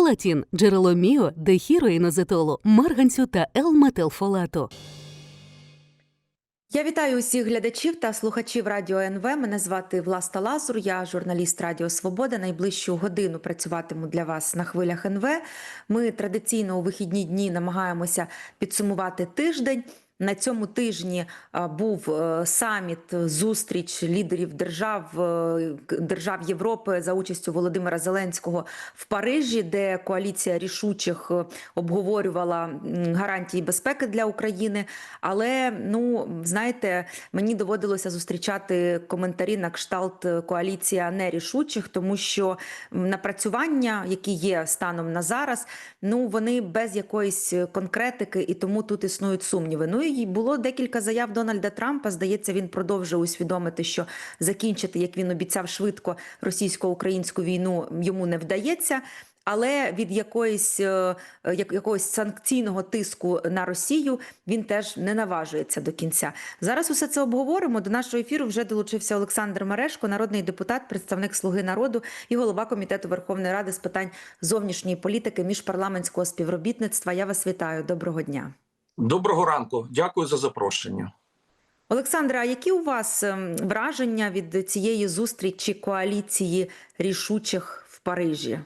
Фолатін – джерело міо, дехіроїнозетолу, марганцю та Л-метилфолату. Я вітаю усіх глядачів та слухачів Радіо НВ. Мене звати Власта Лазур. Я журналіст Радіо Свобода. Найближчу годину працюватиму для вас на хвилях НВ. Ми традиційно у вихідні дні намагаємося підсумувати тиждень. На цьому тижні був е, саміт, зустріч лідерів держав е, держав Європи за участю Володимира Зеленського в Парижі, де коаліція рішучих е, обговорювала гарантії безпеки для України. Але ну знаєте, мені доводилося зустрічати коментарі на кшталт е, коаліція нерішучих, тому що напрацювання, які є станом на зараз, ну вони без якоїсь е, конкретики, і тому тут існують сумніви. Ну і було декілька заяв Дональда Трампа. Здається, він продовжує усвідомити, що закінчити, як він обіцяв швидко російсько-українську війну йому не вдається. Але від якоїсь е, як- якогось санкційного тиску на Росію він теж не наважується до кінця. Зараз усе це обговоримо. До нашого ефіру вже долучився Олександр Мерешко, народний депутат, представник Слуги народу і голова комітету Верховної Ради з питань зовнішньої політики міжпарламентського співробітництва. Я вас вітаю. Доброго дня. Доброго ранку, дякую за запрошення. Олександре, а які у вас ем, враження від цієї зустрічі коаліції рішучих в Парижі?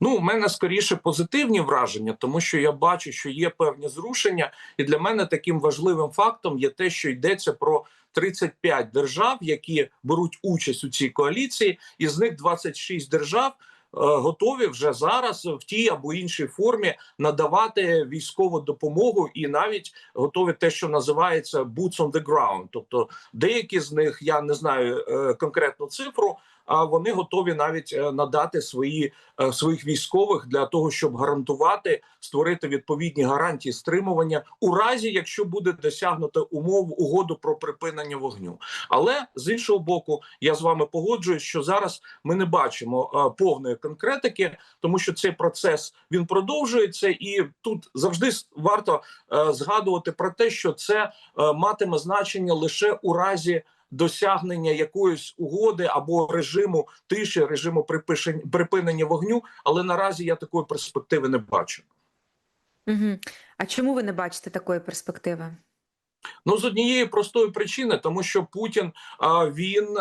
Ну, у мене скоріше позитивні враження, тому що я бачу, що є певні зрушення, і для мене таким важливим фактом є те, що йдеться про 35 держав, які беруть участь у цій коаліції, і з них 26 держав. Е, Готові вже зараз в тій або іншій формі надавати військову допомогу, і навіть готові те, що називається boots on the ground. Тобто, деякі з них я не знаю е, конкретну цифру, а вони готові навіть е, надати свої е, своїх військових для того, щоб гарантувати створити відповідні гарантії стримування у разі, якщо буде досягнуто умов угоду про припинення вогню. Але з іншого боку, я з вами погоджуюсь, що зараз ми не бачимо е, повної конкретики, тому що цей процес він продовжується, і тут завжди варто згадувати про те, що це матиме значення лише у разі досягнення якоїсь угоди або режиму тиші, режиму припинення вогню. Але наразі я такої перспективи не бачу. Угу. А чому ви не бачите такої перспективи? Ну з однієї простої причини, тому що Путін він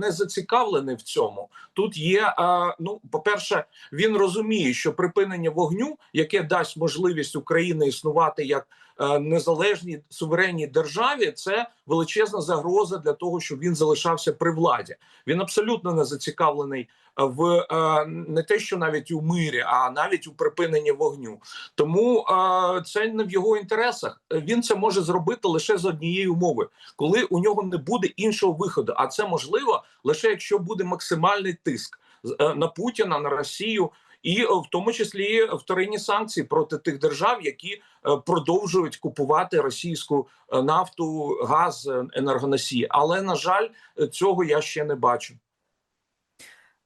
не зацікавлений в цьому. Тут є ну, по-перше, він розуміє, що припинення вогню, яке дасть можливість Україні існувати як незалежній суверенній державі, це величезна загроза для того, щоб він залишався при владі. Він абсолютно не зацікавлений в е, не те, що навіть у мирі, а навіть у припиненні вогню. Тому е, це не в його інтересах. Він це може зробити лише з однієї умови, коли у нього не буде іншого виходу. А це можливо лише якщо буде максимальний тиск е, на Путіна, на Росію. І е, в тому числі вторинні санкції проти тих держав, які е, продовжують купувати російську е, нафту, газ, енергоносії. Але на жаль, цього я ще не бачу.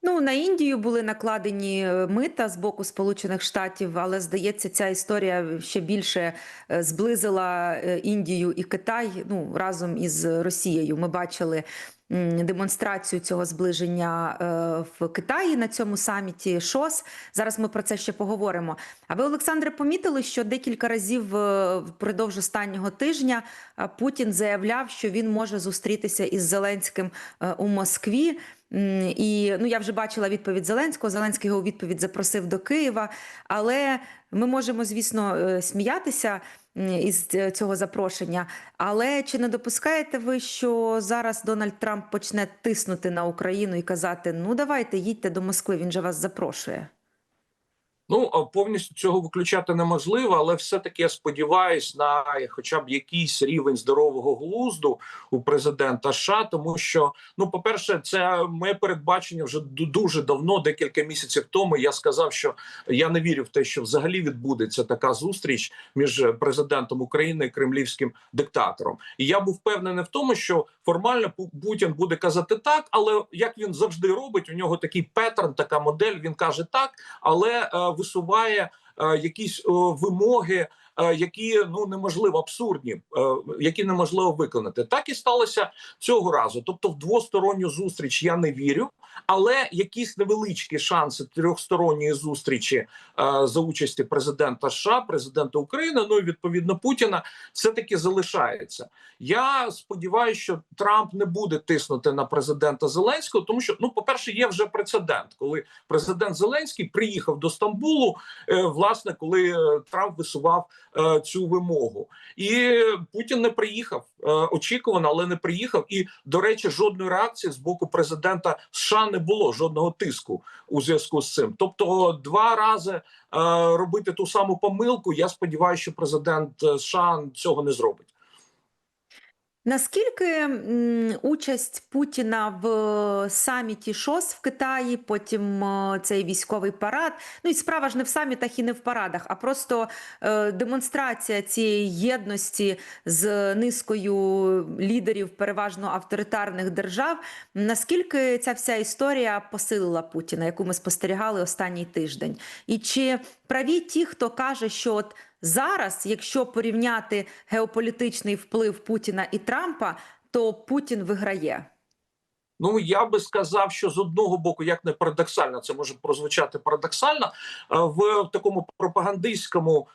Ну, на Індію були накладені мита з боку Сполучених Штатів, але здається, ця історія ще більше зблизила Індію і Китай ну, разом із Росією. Ми бачили демонстрацію цього зближення е, в Китаї на цьому саміті ШОС. Зараз ми про це ще поговоримо. А ви, Олександре, помітили, що декілька разів е, впродовж останнього тижня е, Путін заявляв, що він може зустрітися із Зеленським у Москві. І ну я вже бачила відповідь Зеленського. Зеленський його відповідь запросив до Києва. Але ми можемо, звісно, сміятися із цього запрошення. Але чи не допускаєте ви, що зараз Дональд Трамп почне тиснути на Україну і казати: ну давайте їдьте до Москви, він же вас запрошує? Ну повністю цього виключати неможливо, але все-таки я сподіваюся на хоча б якийсь рівень здорового глузду у президента США, тому що ну, по-перше, це моє передбачення вже дуже давно, декілька місяців тому. Я сказав, що я не вірю в те, що взагалі відбудеться така зустріч між президентом України і кремлівським диктатором. І я був впевнений в тому, що формально Путін буде казати так, але як він завжди робить, у нього такий петерн, така модель. Він каже так, але е, висуває е, якісь вимоги які ну неможливо абсурдні, е, які неможливо виконати. Так і сталося цього разу. Тобто, в двосторонню зустріч я не вірю, але якісь невеличкі шанси трьохсторонньої зустрічі е, за участі президента США, президента України, ну і відповідно Путіна, все таки залишається. Я сподіваюся, що Трамп не буде тиснути на президента Зеленського, тому що ну, по перше, є вже прецедент, коли президент Зеленський приїхав до Стамбулу, е, власне, коли е, Трамп висував е, цю вимогу, і Путін не приїхав е, очікувано, але не приїхав. І до речі, жодної реакції з боку президента США не було жодного тиску у зв'язку з цим. Тобто, два рази е, робити ту саму помилку. Я сподіваюся, що президент США цього не зробить. Наскільки участь Путіна в е, саміті ШОС в Китаї, потім е, цей військовий парад. Ну і справа ж не в самітах і не в парадах, а просто е, демонстрація цієї єдності з низкою лідерів переважно авторитарних держав. Наскільки ця вся історія посилила Путіна, яку ми спостерігали останній тиждень? І чи праві ті, хто каже, що от Зараз, якщо порівняти геополітичний вплив Путіна і Трампа, то Путін виграє. Ну я би сказав, що з одного боку, як не парадоксально, це може прозвучати парадоксально, е, в такому пропагандистському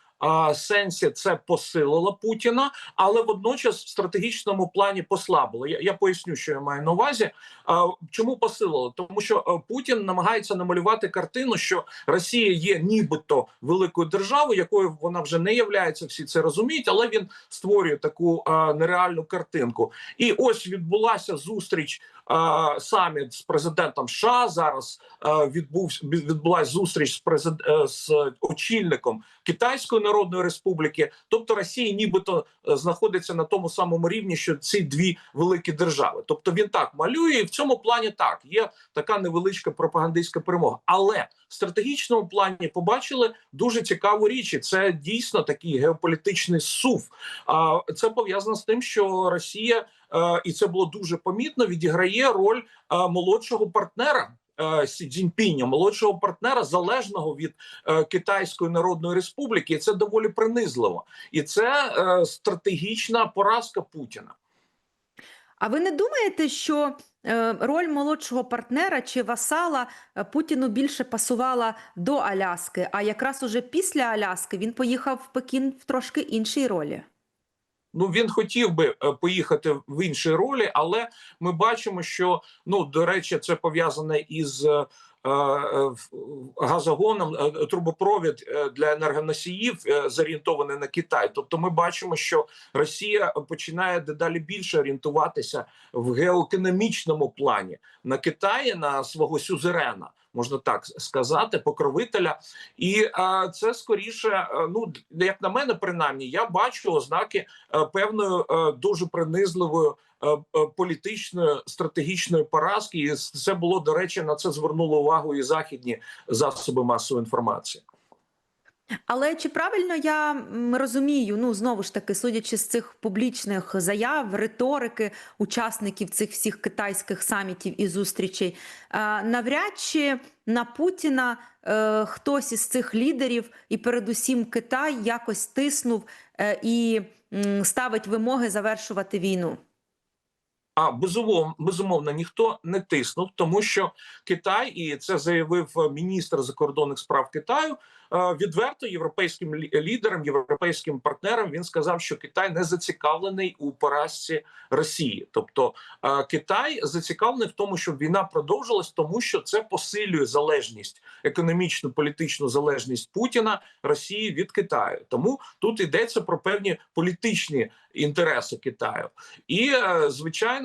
сенсі це посилило Путіна, але водночас в стратегічному плані послабило. Я, я поясню, що я маю на увазі. А, чому посилило? Тому що е, Путін намагається намалювати картину, що Росія є нібито великою державою, якою вона вже не являється. Всі це розуміють, але він створює таку а, нереальну картинку. І ось відбулася зустріч. а, Саміт з президентом США зараз а, відбувся відбулася зустріч з президент з очільником Китайської Народної Республіки, тобто Росія, нібито е, знаходиться на тому самому рівні, що ці дві великі держави. Тобто він так малює, і в цьому плані так є така невеличка пропагандистська перемога. Але в стратегічному плані побачили дуже цікаву річ. і Це дійсно такий геополітичний сув. А це пов'язано з тим, що Росія. е, І це було дуже помітно. Відіграє роль е, молодшого партнера Сі Цзіньпіня, молодшого партнера, залежного від е, Китайської Народної Республіки. І це доволі принизливо, і це е, стратегічна поразка Путіна. А ви не думаєте, що е, роль молодшого партнера чи васала е, Путіну більше пасувала до Аляски, а якраз уже після Аляски він поїхав в Пекін в трошки іншій ролі? Ну він хотів би е, поїхати в іншій ролі, але ми бачимо, що ну до речі, це пов'язане із е, е, газогоном е, трубопровід е, для енергоносіїв е, зорієнтований на Китай. Тобто, ми бачимо, що Росія починає дедалі більше орієнтуватися в геоекономічному плані на Китаї, на свого сюзерена. Можна так сказати, покровителя, і е, це скоріше, е, ну як на мене, принаймні, я бачу ознаки е, певної дуже принизливої політичної стратегічної поразки. І це було до речі, на це звернули увагу і західні засоби масової інформації. Але чи правильно я розумію, ну знову ж таки, судячи з цих публічних заяв, риторики учасників цих всіх китайських самітів і зустрічей, е, навряд чи на Путіна е, хтось із цих лідерів, і передусім Китай, якось тиснув е, і ставить вимоги завершувати війну. А безумовно, безумовно, ніхто не тиснув, тому що Китай, і це заявив е, міністр закордонних справ Китаю. е, Відверто європейським лі- лідерам, європейським партнерам він сказав, що Китай не зацікавлений у поразці Росії. Тобто е, Китай зацікавлений в тому, щоб війна продовжилась, тому що це посилює залежність, економічну політичну залежність Путіна Росії від Китаю. Тому тут йдеться про певні політичні інтереси Китаю. І е,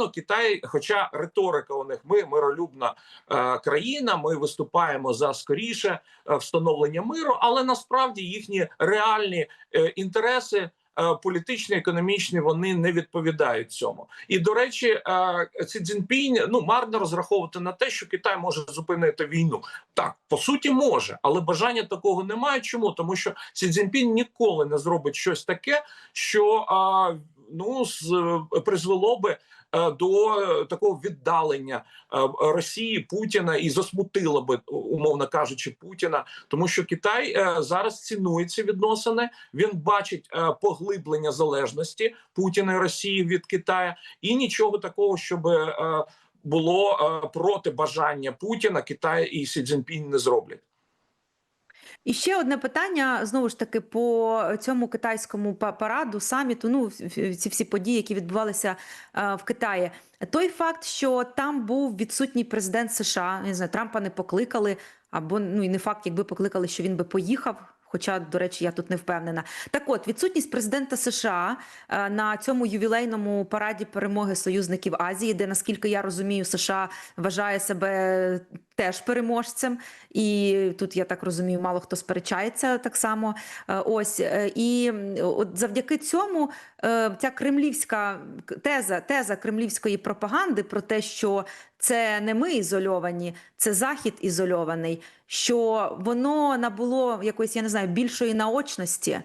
звичайно, Китай, хоча риторика у них ми миролюбна е, країна, ми виступаємо за скоріше е, встановлення миру, але насправді їхні реальні е, інтереси. е, Політичні, економічні вони не відповідають цьому, і до речі, е, Сі Цзіньпінь, ну марно розраховувати на те, що Китай може зупинити війну. Так по суті може, але бажання такого немає. Чому тому, що Сі Цзіньпінь ніколи не зробить щось таке, що ну призвело би е, до е, такого віддалення е, Росії Путіна і засмутило би, умовно кажучи, Путіна, тому що Китай е, зараз цінує ці відносини. Він бачить е, поглиблення залежності Путіна і Росії від Китаю, і нічого такого, щоб е, було е, проти бажання Путіна, Китаю і Сі Цзіньпінь не зроблять. І ще одне питання знову ж таки по цьому китайському па- параду, саміту. Ну ці всі події, які відбувалися е, в Китаї. Той факт, що там був відсутній президент США, не знаю, Трампа не покликали, або ну і не факт, якби покликали, що він би поїхав. Хоча, до речі, я тут не впевнена. Так от, відсутність президента США е, на цьому ювілейному параді перемоги союзників Азії, де, наскільки я розумію, США вважає себе теж переможцем. І тут, я так розумію, мало хто сперечається так само. Е, Ось е, і от завдяки цьому е, ця кремлівська теза, теза кремлівської пропаганди про те, що це не ми ізольовані, це захід ізольований, що воно набуло якоїсь, я не знаю, більшої наочності,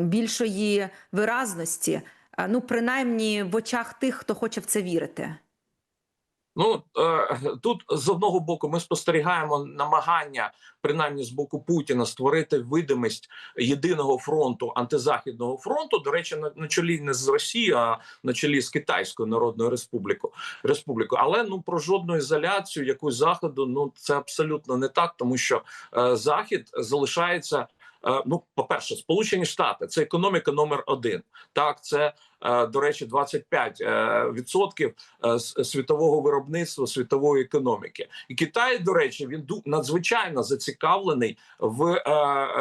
більшої виразності. Ну, принаймні в очах тих, хто хоче в це вірити. Ну е, тут з одного боку ми спостерігаємо намагання, принаймні з боку Путіна, створити видимість єдиного фронту антизахідного фронту. До речі, на, на чолі не з Росією, а на чолі з Китайською Народною Республікою. Республікою. Але ну про жодну ізоляцію якусь заходу, ну це абсолютно не так, тому що е, захід залишається. Е, Ну, по перше, Сполучені Штати це економіка номер один. Так, це е, до речі, 25 е, відсотків світового виробництва світової економіки. І Китай, до речі, він надзвичайно зацікавлений в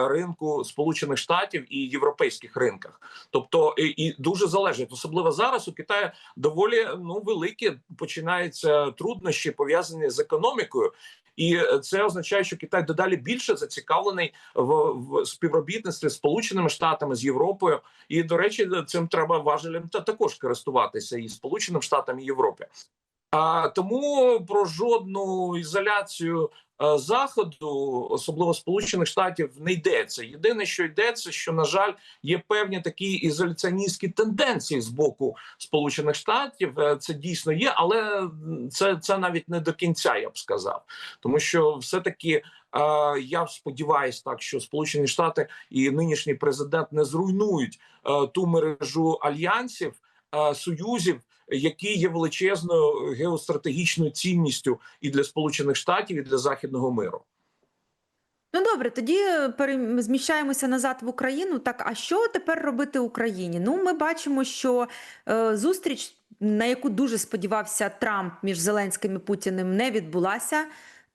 ринку Сполучених Штатів і європейських ринках. Тобто і, і дуже залежить, особливо зараз у Китаю доволі ну великі починаються труднощі пов'язані з економікою. І е, це означає, що Китай дедалі більше зацікавлений в, в співробітництві з Сполученими Штатами з Європою. І до речі, цим треба важелем та також користуватися і Сполученим Штатам і Європі. А тому про жодну ізоляцію е, заходу, особливо Сполучених Штатів, не йдеться. Єдине, що йдеться, що на жаль, є певні такі ізоляціоністські тенденції з боку Сполучених Штатів. Е, Це дійсно є, але це, це навіть не до кінця, я б сказав, тому що все таки. Е, я сподіваюся, так що Сполучені Штати і нинішній президент не зруйнують ту мережу альянсів союзів, які є величезною геостратегічною цінністю і для Сполучених Штатів, і для західного миру. Ну добре, тоді е, зміщаємося назад в Україну. Так, а що тепер робити Україні? Ну, ми бачимо, що е, зустріч, на яку дуже сподівався Трамп між Зеленським і Путіним, не відбулася.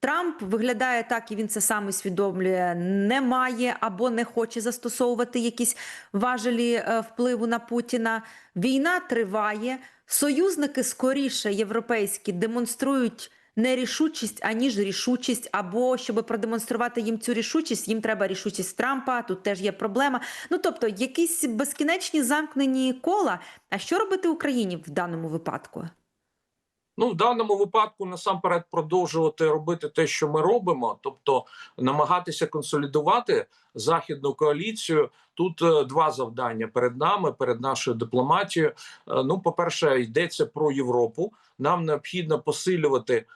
Трамп виглядає так, і він це сам усвідомлює, не має або не хоче застосовувати якісь важелі е, впливу на Путіна. Війна триває. Союзники скоріше європейські демонструють не рішучість, аніж рішучість, або щоб продемонструвати їм цю рішучість, їм треба рішучість Трампа. Тут теж є проблема. Ну тобто, якісь безкінечні замкнені кола. А що робити Україні в даному випадку? Ну, в даному випадку насамперед продовжувати робити те, що ми робимо, тобто намагатися консолідувати західну коаліцію. Тут е, два завдання перед нами, перед нашою дипломатією. Е, ну, по-перше, йдеться про Європу. Нам необхідно посилювати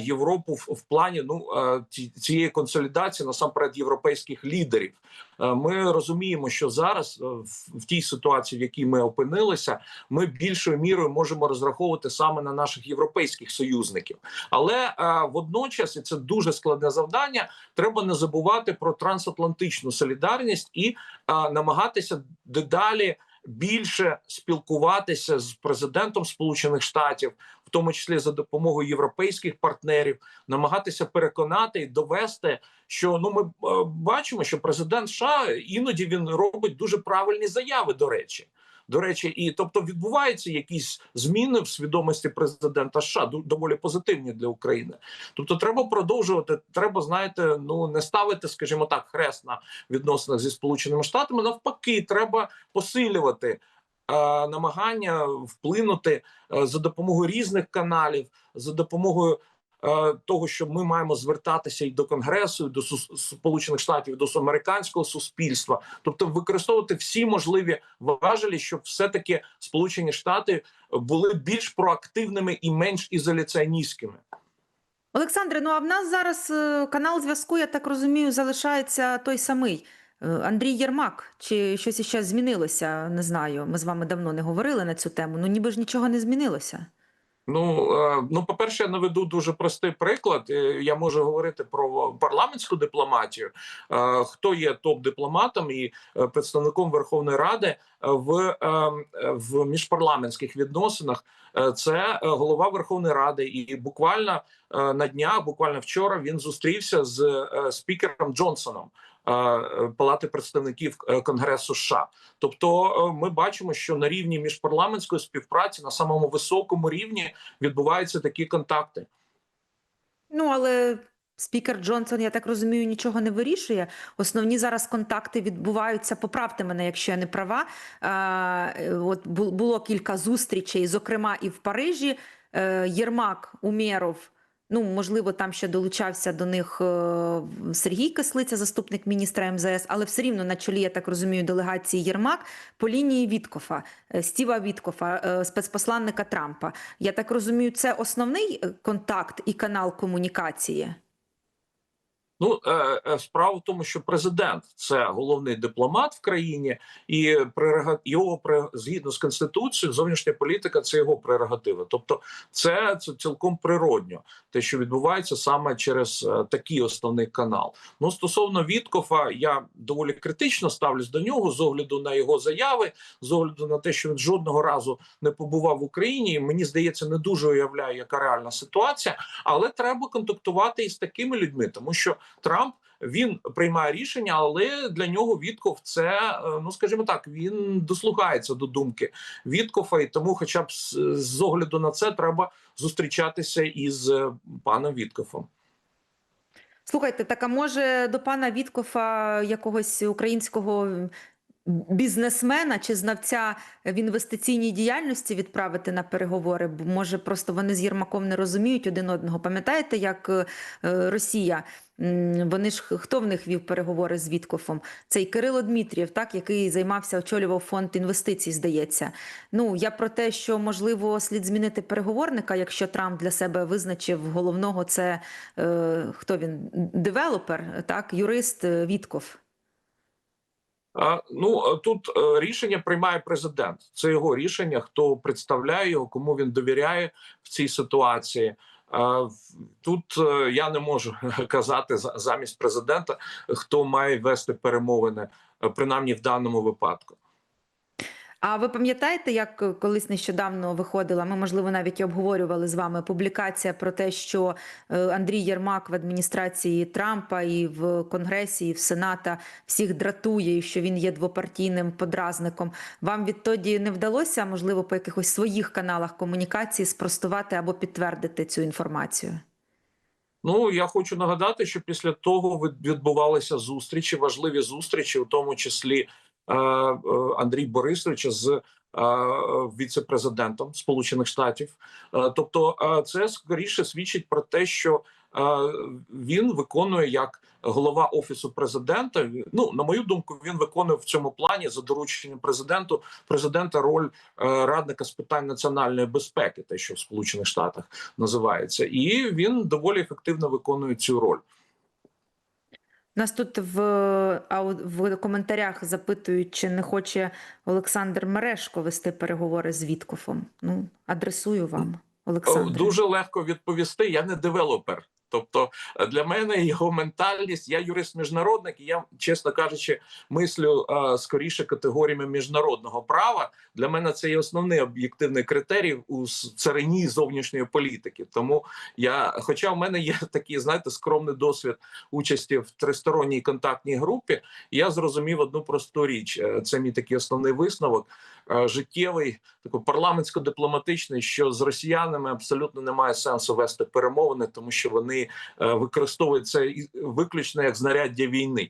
Європу в, плані ну е, ці- цієї консолідації насамперед європейських лідерів. Е, Ми розуміємо, що зараз е, в, тій ситуації, в якій ми опинилися, ми більшою мірою можемо розраховувати саме на наших європейських союзників. Але е, водночас, і це дуже складне завдання, треба не забувати про трансатлантичну солідарність і е, намагатися дедалі більше спілкуватися з президентом Сполучених Штатів, в тому числі за допомогою європейських партнерів, намагатися переконати і довести, що ну ми е, бачимо, що президент США іноді він робить дуже правильні заяви. До речі. До речі, і тобто відбуваються якісь зміни в свідомості президента США доволі позитивні для України. Тобто, треба продовжувати. Треба, знаєте, ну не ставити, скажімо так, хрест на відносинах зі сполученими штатами. Навпаки, треба посилювати е, намагання вплинути е, за допомогою різних каналів, за допомогою того, що ми маємо звертатися і до конгресу, і до Сполучених Штатів, і до американського суспільства, тобто використовувати всі можливі важелі, щоб все таки Сполучені Штати були більш проактивними і менш ізоляціоністськими. Олександре, ну а в нас зараз е, канал зв'язку, я так розумію, залишається той самий. Е, Андрій Єрмак, чи щось іще змінилося? Не знаю. Ми з вами давно не говорили на цю тему. Ну ніби ж нічого не змінилося. Ну, е, ну, по-перше, я наведу дуже простий приклад. Е, Я можу говорити про парламентську дипломатію. Е, Хто є топ-дипломатом і е, представником Верховної Ради в, в міжпарламентських відносинах? Це голова Верховної Ради, і буквально на днях, буквально вчора, він зустрівся з спікером Джонсоном. Палати представників е, Конгресу США, тобто е, ми бачимо, що на рівні міжпарламентської співпраці на самому високому рівні відбуваються такі контакти. Ну, але спікер Джонсон, я так розумію, нічого не вирішує. Основні зараз контакти відбуваються. Поправте мене, якщо я не права. От бу- було кілька зустрічей, зокрема і в Парижі. Е, Єрмак, Умєров. Ну, можливо, там ще долучався до них е, Сергій Кислиця, заступник міністра МЗС, але все рівно на чолі, я так розумію, делегації Єрмак по лінії Віткофа, е, Стіва Віткофа, е, спецпосланника Трампа. Я так розумію, це основний контакт і канал комунікації. Ну е, е, справа в тому, що президент це головний дипломат в країні, і його згідно з конституцією, зовнішня політика це його прерогатива. Тобто, це, це цілком природньо, те, що відбувається саме через е, такий основний канал. Ну стосовно Віткофа, я доволі критично ставлюсь до нього з огляду на його заяви, з огляду на те, що він жодного разу не побував в Україні. І мені здається, не дуже уявляє, яка реальна ситуація, але треба контактувати із такими людьми, тому що Трамп він приймає рішення, але для нього Вітков це е, ну скажімо так, він дослухається до думки Віткофа, і тому, хоча б з, огляду на це, треба зустрічатися із е, паном Віткофом. Слухайте, так а може до пана Віткофа якогось українського бізнесмена чи знавця в інвестиційній діяльності відправити на переговори? Бо може просто вони з Єрмаком не розуміють один одного. Пам'ятаєте, як е, Росія? Вони ж хто в них вів переговори з Віткофом? Цей Кирило Дмитрієв, так який займався, очолював фонд інвестицій, здається. Ну я про те, що можливо слід змінити переговорника, якщо Трамп для себе визначив головного, це е, хто він девелопер, так, юрист е, Вітков. Ну е, тут е, рішення приймає президент. Це його рішення, хто представляє його, кому він довіряє в цій ситуації. Тут е, я не можу казати за- замість президента, хто має вести перемовини, принаймні в даному випадку. А ви пам'ятаєте, як е, колись нещодавно виходила? Ми, можливо, навіть обговорювали з вами публікація про те, що е, Андрій Єрмак в адміністрації Трампа і в Конгресі, і в Сената всіх дратує, і що він є двопартійним подразником. Вам відтоді не вдалося, можливо, по якихось своїх каналах комунікації спростувати або підтвердити цю інформацію? Ну я хочу нагадати, що після того відбувалися зустрічі, важливі зустрічі, у тому числі Андрій Борисовича з е, віце-президентом Сполучених Штатів. Е, тобто, е, це скоріше свідчить про те, що е, він виконує як голова офісу президента. Ну на мою думку, він виконує в цьому плані за дорученням президенту президента роль е, радника з питань національної безпеки, те, що в Сполучених Штатах називається, і він доволі ефективно виконує цю роль. Нас тут в, в коментарях запитують, чи не хоче Олександр Мерешко вести переговори з Віткофом. Ну, адресую вам, Олександр. Дуже легко відповісти. Я не девелопер. Тобто е, для мене його ментальність, я юрист-міжнародник, і я, чесно кажучи, мислю е, скоріше категоріями міжнародного права. Для мене це є основний об'єктивний критерій у царині зовнішньої політики. Тому я, хоча в мене є такий, знаєте, скромний досвід участі в тристоронній контактній групі, я зрозумів одну просту річ. Е, Це мій такий основний висновок життєвий, такий парламентсько-дипломатичний, що з росіянами абсолютно немає сенсу вести перемовини, тому що вони е, використовують це і- виключно як знаряддя війни.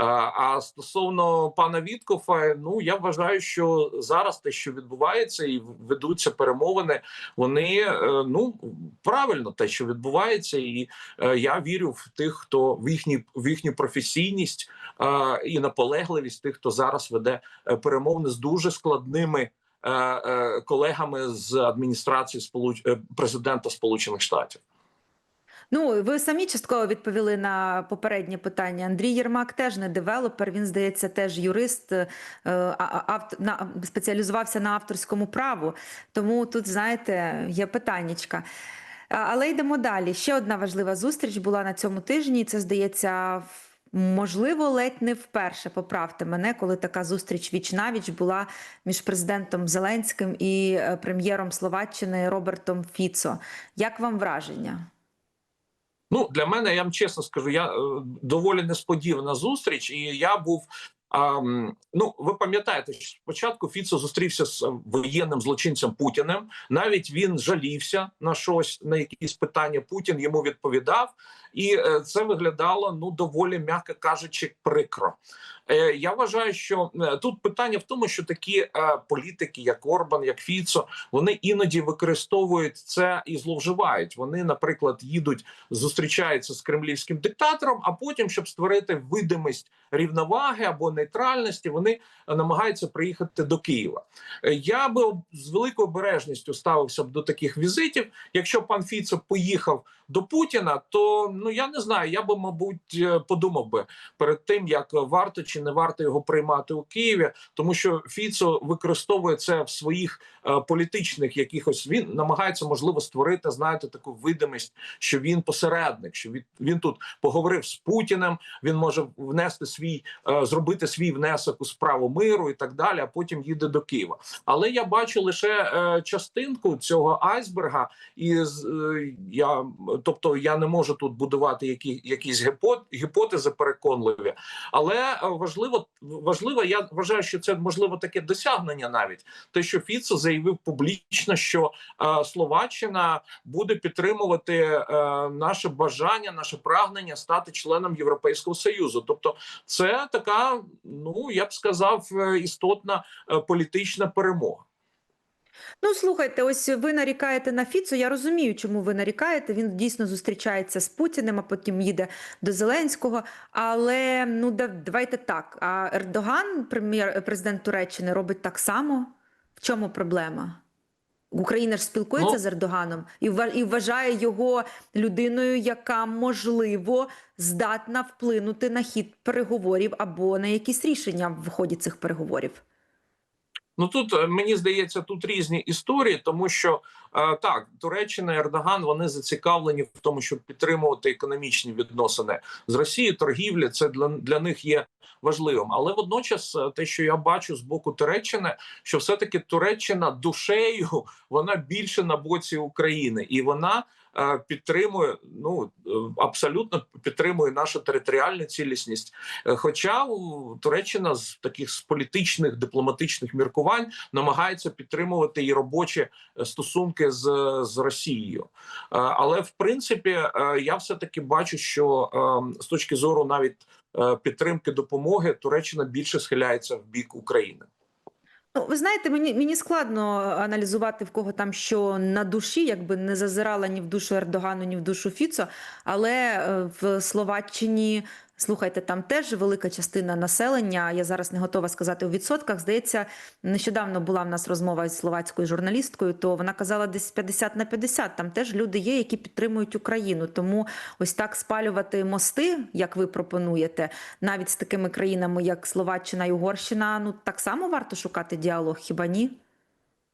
Е, А стосовно пана Віткофа, ну я вважаю, що зараз те, що відбувається, і ведуться перемовини, вони е, ну правильно те, що відбувається, і е, я вірю в тих, хто в їхній в їхню професійність е, і наполегливість тих, хто зараз веде е, перемовини з дуже складними. е, е, Колегами з адміністрації е, президента Сполучених Штатів Ну, ви самі частково відповіли на попереднє питання. Андрій Єрмак теж не девелопер. Він здається, теж юрист, е, на, спеціалізувався на авторському праву. Тому тут, знаєте, є питаннячка. Але йдемо далі. Ще одна важлива зустріч була на цьому тижні. Це здається, можливо, ледь не вперше. Поправте мене, коли така зустріч віч навіч була між президентом Зеленським і е, прем'єром Словаччини Робертом Фіцо. Як вам враження? Ну для мене я вам чесно скажу, я е, доволі несподівана зустріч, і я був. А, ну, ви пам'ятаєте, що спочатку Фіцо зустрівся з е, воєнним злочинцем Путіним. Навіть він жалівся на щось, на якісь питання. Путін йому відповідав, і е, це виглядало ну доволі, м'яко кажучи, прикро. Е, я вважаю, що е, тут питання в тому, що такі е, політики, як Орбан, як Фіцо, вони іноді використовують це і зловживають. Вони, наприклад, їдуть зустрічаються з кремлівським диктатором, а потім, щоб створити видимість рівноваги або нейтральності, вони е, намагаються приїхати до Києва. Е, Я би з великою обережністю ставився б до таких візитів. Якщо пан Фіцо поїхав до Путіна, то ну я не знаю. Я би, мабуть, е, подумав би перед тим, як варто чи не варто його приймати у Києві, тому що Фіцо використовує це в своїх політичних якихось. Він намагається можливо створити, знаєте, таку видимість, що він посередник, що він тут поговорив з Путіним. Він може внести свій, е, зробити свій внесок у справу миру і так далі. А потім їде до Києва. Але я бачу лише е, частинку цього айсберга, і е, я тобто я не можу тут будувати які, якісь гіпот, гіпотези переконливі. Але важливо важливо, я вважаю, що це можливо таке досягнення навіть те, що Фіцо заявив публічно, що Словаччина буде підтримувати наше бажання, наше прагнення стати членом Європейського союзу. Тобто, це така, ну я б сказав, е, істотна е, політична перемога. Ну, слухайте, ось ви нарікаєте на Фіцо. Я розумію, чому ви нарікаєте. Він дійсно зустрічається з Путіним, а потім їде до Зеленського. Але ну да- давайте так. А Ердоган, прем'єр президент Туреччини, робить так само. В чому проблема? Україна ж спілкується Ну- з Ердоганом і вва- і вважає його людиною, яка можливо здатна вплинути на хід переговорів або на якісь рішення в ході цих переговорів. Ну тут е, мені здається, тут різні історії, тому що так, Туреччина і Ердоган вони зацікавлені в тому, щоб підтримувати економічні відносини з Росією. Торгівля це для, для них є важливим. Але водночас, е, те, що я бачу з боку Туреччини, що все таки Туреччина душею вона більше на боці України, і вона е, підтримує ну е, абсолютно підтримує нашу територіальну цілісність. Е, Хоча Туреччина з таких з політичних дипломатичних міркувань намагається підтримувати і робочі е, стосунки з, з Росією. Е, Але в принципі е, я все таки бачу, що е, з точки зору навіть підтримки допомоги Туреччина більше схиляється в бік України. Ну, ви знаєте, мені, мені складно аналізувати в кого там що на душі, якби не зазирала ні в душу Ердогану, ні в душу Фіцо. Але в Словаччині, слухайте, там теж велика частина населення. Я зараз не готова сказати у відсотках. Здається, нещодавно була в нас розмова з словацькою журналісткою, то вона казала десь 50 на 50. Там теж люди є, які підтримують Україну. Тому ось так спалювати мости, як ви пропонуєте, навіть з такими країнами, як Словаччина і Угорщина, ну так само варто шукати діалог, хіба ні?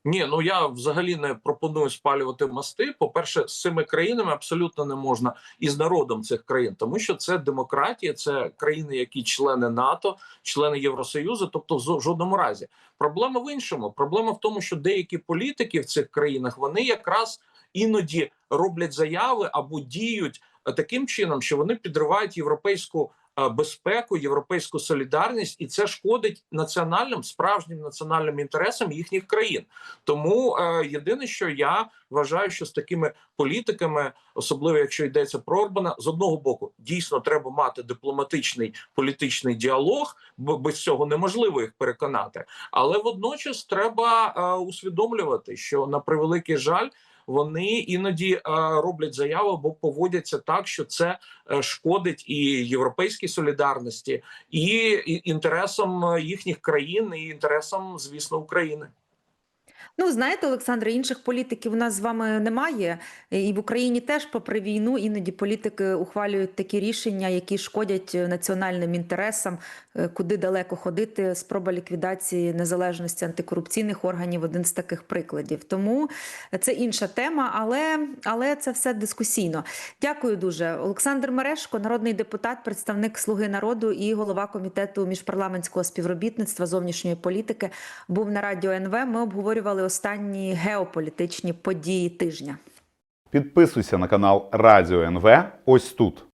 Ні, ну я взагалі не пропоную спалювати мости. По перше, з цими країнами абсолютно не можна і з народом цих країн, тому що це демократія, це країни, які члени НАТО, члени Євросоюзу. Тобто, в жодному разі проблема в іншому. Проблема в тому, що деякі політики в цих країнах вони якраз іноді роблять заяви або діють е, таким чином, що вони підривають європейську безпеку, європейську солідарність, і це шкодить національним справжнім національним інтересам їхніх країн. Тому е, єдине, що я вважаю, що з такими політиками, особливо якщо йдеться про Орбана, з одного боку дійсно треба мати дипломатичний політичний діалог, бо без цього неможливо їх переконати. Але водночас треба е, усвідомлювати, що на превеликий жаль. Вони іноді е, роблять заяву або поводяться так, що це е, шкодить і європейській солідарності, і, інтересам е, їхніх країн, і інтересам, звісно, України. Ну, знаєте, Олександре, інших політиків у нас з вами немає. І в Україні теж, попри війну, іноді політики ухвалюють такі рішення, які шкодять національним інтересам, Е, куди далеко ходити. Спроба ліквідації незалежності антикорупційних органів один з таких прикладів. Тому це інша тема, але, але це все дискусійно. Дякую дуже. Олександр Мерешко, народний депутат, представник Слуги народу і голова комітету міжпарламентського співробітництва зовнішньої політики, був на радіо НВ. Ми обговорювали останні геополітичні події тижня. Підписуйся на канал Радіо НВ ось тут.